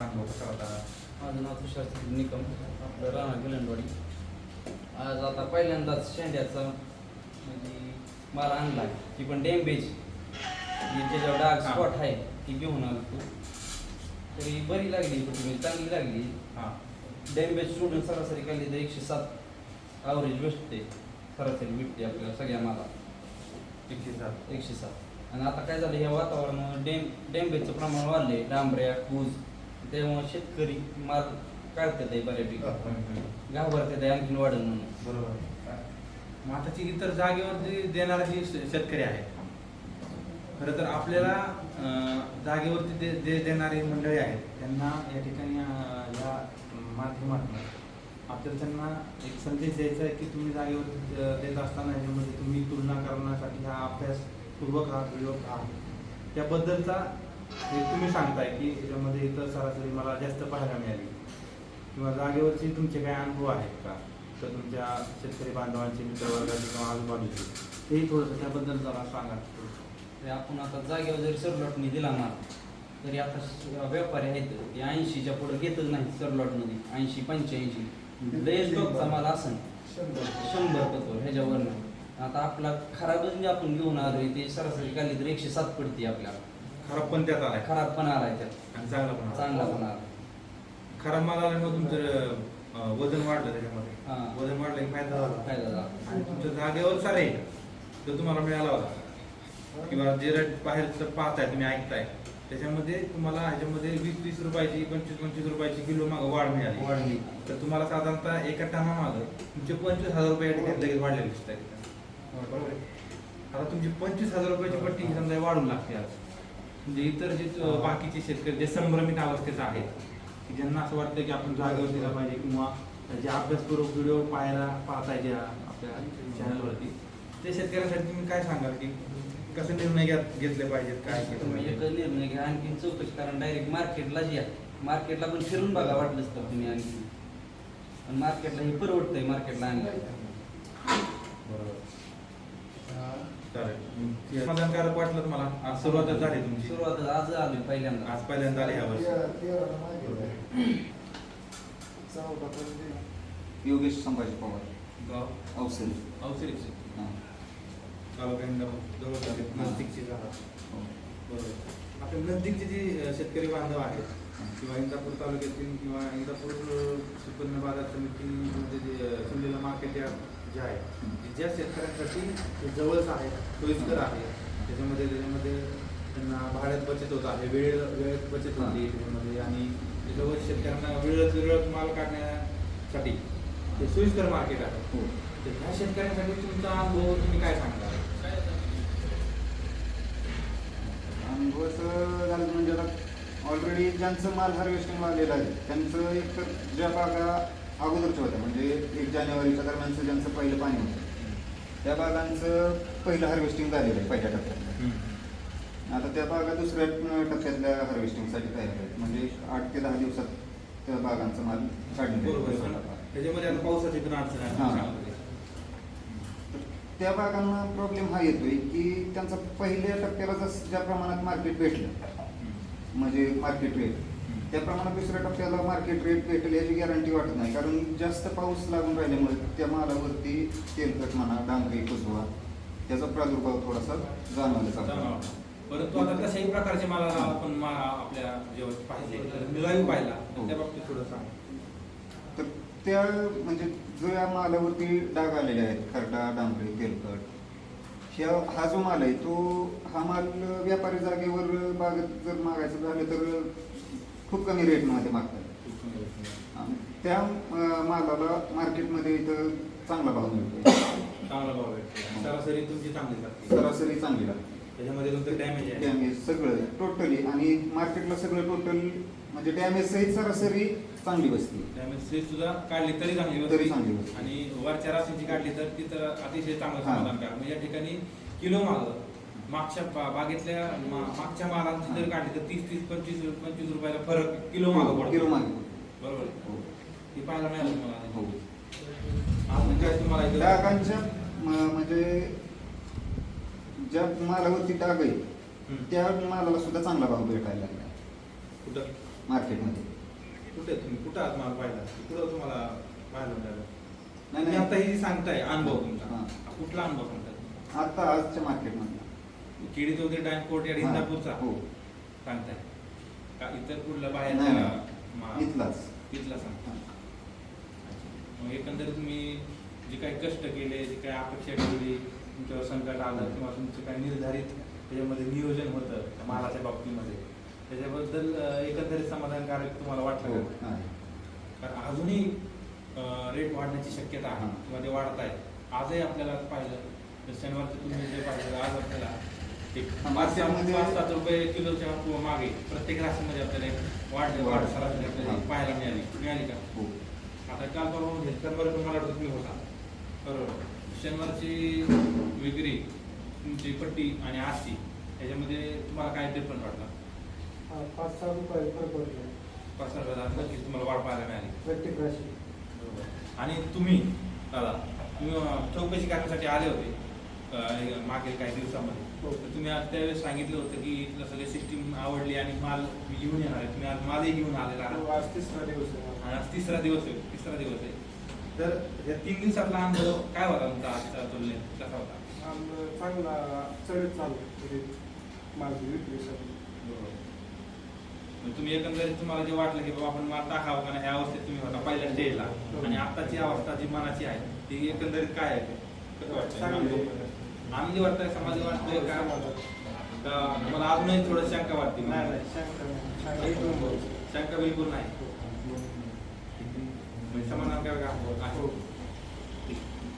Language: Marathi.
माझं नाव तुषार निकम आपलं राणा गलंडवाडी आज आता पहिल्यांदाच शेंड्याचा म्हणजे माल आणला ती पण डॅमेज ज्याच्यावर डाग. स्पॉट आहे ती घेऊन आलो तू तरी बरी लागली तुम्ही चांगली लागली. हां. डॅमेज सोडून सरासरी काढली तर एकशे सात ॲव्हरेज भेटते सरासरी भेटते आपल्याला सगळ्या माला. एकशे सात. एकशे सात. आणि आता काय झालं या वातावरणामुळे डेम डॅमेजचं प्रमाण वाढले डांबऱ्या कूज त्यामुळे शेतकरी माल काढतात आहे बऱ्यापैकी. घाबरतात आहे आणखीन वाढेल म्हणून. बरोबर मग आता ती इतर जागेवर जे देणारे जे शे- शेतकरी आहेत खरं तर आपल्याला जागेवरती दे दे देणारी मंडळी आहेत त्यांना या ठिकाणी या माध्यमातून आपल्याला त्यांना एक संदेश द्यायचा आहे की तुम्ही जागेवर देत असताना याच्यामध्ये तुम्ही तुलना करण्यासाठी हा अभ्यासपूर्वक हा प्रयोग आहे त्याबद्दलचा हे तुम्ही सांगताय की याच्यामध्ये इतर सरासरी मला जास्त पाहायला मिळाली. किंवा जागेवरचे तुमचे काही अनुभव आहेत का? तर तुमच्या शेतकरी बांधवांचे मित्रवर्गाचे किंवा आजूबाजूचे. तेही थोडंसं त्याबद्दल जरा सांगा. ते आपण आता जागेवर जरी सरलॉटने दिला मला तरी आता व्यापारी आहेत ते ऐंशीच्या पुढे घेतच नाही सरलॉटमध्ये. ऐंशी पंच्याऐंशी. लयच लोकचा माल असन शंभर पत्र ह्याच्यावरनं. आता आपला खराबच जे आपण घेऊन आलोय ते सरासरी काढली तर एकशे सात पडते आपल्याला. खराब पण त्यात आलाय. खराब पण आलाय त्यात. आणि चांगला पण आलाय. चांगला पण आला खराब माल आल्यामुळे तुमचं अं, वजन वाढलं त्याच्यामध्ये. हा. वजन वाढलं की फायदा झाला. फायदा झाला. आणि तुमच्या जागेवर सारे तो तुम्हाला मिळाला होता किंवा जे रेट बाहेरचं पाहताय तुम्ही ऐकताय त्याच्यामध्ये तुम्हाला ह्याच्यामध्ये वीस वीस रुपयाची पंचवीस पंचवीस रुपयाची किलो मागं वाढ मिळाली. वाढली. तर तुम्हाला साधारणतः एका टना मागं तुमचे पंचवीस हजार रुपये लगेच वाढलेले दिसत आहेत बरोबर. आहे? आता तुमची पंचवीस हजार रुपयाची पट्टी समजा वाढून लागते आज. म्हणजे इतर जे बाकीचे शेतकरी जे संभ्रमित अवस्थेत आहेत की ज्यांना असं वाटतं की आपण जागेवर दिला पाहिजे किंवा जे अभ्यासपूर्वक व्हिडिओ पाहायला पाहताय ज्या आपल्या चॅनलवरती ते शेतकऱ्यांसाठी तुम्ही काय सांगाल की कसे निर्णय घेत घेतले पाहिजेत काय तुम्ही एक निर्णय घ्या आणखीन चौकशी कारण डायरेक्ट मार्केटला या. मार्केटला पण फिरून बघा वाटलंच तर तुम्ही आणखी पण मार्केटला हे परवडतंय मार्केटला आणलं बरोबर चालेल समाधानकारक वाटलं तुम्हाला? आज सुरुवातच झाली तुमची. सुरुवात आज आली पहिल्यांदा. आज पहिल्यांदा आली ह्या वर्षी योगेश संभाजी पवार. गाव? तालुका इंदापूर जवळ झाले. हां. नजदीकचे गावात हो. बरोबर. आपल्या नजदीकचे जे शेतकरी बांधव आहेत किंवा इंदापूर तालुक्यातील किंवा इंदापूर सुपर्ण बाजार समितीमध्ये जे अ, शिवलेलं मार्केट यार्ड जे आहे ज्या शेतकऱ्यांसाठी ते जवळच आहे सोयीस्कर आहे त्याच्यामध्ये त्याच्यामध्ये त्यांना भाड्यात बचत होत आहे वेळ वेळेत बचत होते त्याच्यामध्ये आणि त्याच्यावर शेतकऱ्यांना वेळेत वेळेत माल काढण्यासाठी ते सोयीस्कर मार्केट आहे. हो. तर ह्या शेतकऱ्यांसाठी तुमचा अनुभव तुम्ही काय सांगता? अनुभवाचं झालं म्हणजे आता ऑलरेडी ज्यांचं माल हार्वेस्टिंग आलेलं आहे त्यांचं एक ज्या बागा अगोदरच्या होत्या. म्हणजे एक जानेवारीच्या दरम्यानचं ज्यांचं पहिलं पाणी होतं त्या बागांचं पहिलं हार्वेस्टिंग झालेलं आहे पहिल्या टप्प्यात आता त्या बागा दुसऱ्या टप्प्यातल्या हार्वेस्टिंगसाठी तयार आहेत. म्हणजे आठ ते दहा दिवसात त्या बागांचा माल काढण्यात त्याच्यामध्ये आता पावसाची पण अडचण आहे. त्या बागांना प्रॉब्लेम हा येतोय की त्यांचा पहिल्या टप्प्याला जस ज्या प्रमाणात मार्केट भेटलं म्हणजे मार्केट रेट त्या प्रमाणात दुसऱ्या टप्प्याला मार्केट रेट भेटेल याची गॅरंटी वाटत नाही. कारण जास्त पाऊस लागून राहिल्यामुळे त्या मालावरती तेलकट म्हणा डांगरी कुजवा त्याचा प्रादुर्भाव थोडासा जाणवला जातो. परंतु आता कशाही प्रकारचे मला आपण मा- आपल्या जेव्हा पाहिजे तर लाईव्ह पाहिला तर त्या बाबतीत थोडं सांग. तर त्या म्हणजे जो या मालावरती डाग आलेले आहेत खरडा डांबरी तेलकट ह्या हा जो माल आहे तो हा माल व्यापारी जागेवर बागेत जर मागायचं झालं तर खूप कमी रेटमध्ये मागतात. त्या मालाला मार्केटमध्ये इथं चांगला भाव मिळतो. चांगला भाव भेटतो. सरासरी तुमची चांगली लागते. सरासरी चांगली लागते. त्याच्यामध्ये तुमचं डॅमेज आहे. डॅमेज सगळं टोटली आणि मार्केटला सगळं टोटल म्हणजे डॅमेज सहित सरासरी चांगली बसते. डॅमेज स्ट्रीट सुद्धा काढली तरी चांगली तरी बसते. चांगली बसते. आणि वरच्या राशीची काढली तर ती तर अतिशय चांगलं हां. समाधान करा. म्हणजे या ठिकाणी किलो माग मागच्या बा- बागेतल्या मा- मागच्या मालांची जर काढली तर तीस तीस पंचवीस पंचवीस रुपयाला फरक किलो माग पडतो. किलो मागे. बरोबर आहे. हो. ती पाहायला मिळालं तुम्हाला हो. अजून काय तुम्हाला इथं- डागांच्या म- म्हणजे ज्या मालावरती डाग आहे हम्म. त्या मालाला सुद्धा चांगला भाव भेटायला लागला. कुठं? मार्केटमध्ये. कुठे तुम्ही? कुठं आहात मला पाहिला कुठं तुम्हाला पाहायला मिळालं? नाही तुम्ही आता नाही हे जे सांगताय अनुभव तुमचा. हां. हा. कुठला अनुभव सांगताय? आता आजच्या मार्केटमध्ये. केडी चौधरी कोर्ट या इंदापूरचा हो सांगताय का इतर कुठला बाहेर नाही. इथलाच इथला सांगता मग एकंदरीत तुम्ही जे काही कष्ट केले जे काही अपेक्षा ठेवली तुमच्यावर संकट आलं किंवा तुमचं काही निर्धारित त्याच्यामध्ये नियोजन होतं मालाच्या बाबतीमध्ये त्याच्याबद्दल अं, एकंदरीत समाधानकारक तुम्हाला वाटलं हो का? नाही. कारण अजूनही रेट वाढण्याची शक्यता आहे हां. किंवा ते वाढत आहे आजही आपल्याला पाहिलं तर शनिवारचं तुम्ही जे पाहिलं आज आपल्याला पाच रुपये किलोच्या किंवा मागे प्रत्येक राशीमध्ये आपल्याला एक वाढ वाढ वाढ. सरासरी आपल्याला. पाहायला मिळाली. मिळाली का? हो. आता काल परवा म्हणजे तुम्ही होता. बरोबर शनिवारची विक्री तुमची पट्टी आणि आजची याच्यामध्ये तुम्हाला काय वाटला? हा, पाच सहा रुपये फरक पडले. पाच सहा नक्कीच तुम्हाला वाढ पाहायला मिळाली. प्रत्येक राशी. आणि तुम्ही दादा तुम्ही चौकशी करण्यासाठी आले होते मागील काही दिवसामध्ये. तुम्ही आज त्यावेळेस सांगितलं होतं की इथलं सगळे सिस्टीम आवडली आणि माल मी घेऊन येणार आहे तुम्ही आज मालही घेऊन आलेला आहात. हो, आज तिसरा दिवस आहे. आज तिसरा दिवस आहे. तिसरा दिवस आहे. तर या तीन दिवसातला अनुभव काय होता तुमचा आजच्या तुलनेत? कसा होता? चांगला चढत चालू माझी तुम्ही एकंदरीत तुम्हाला जे वाटलं की बाबा आपण माल टाकावं का नाही ह्या अवस्थेत तुम्ही होता पहिल्या स्टेजला आणि आताची अवस्था जी मनाची आहे ती एकंदरीत काय आहे? कसं वाटतंय? चांगली आनंदी वाटतंय का मला अजूनही थोडं शंका वाटते नाही नाही शंका. शंका बिलकुल नाही म्हणजे समाधानकारक आहे. हो.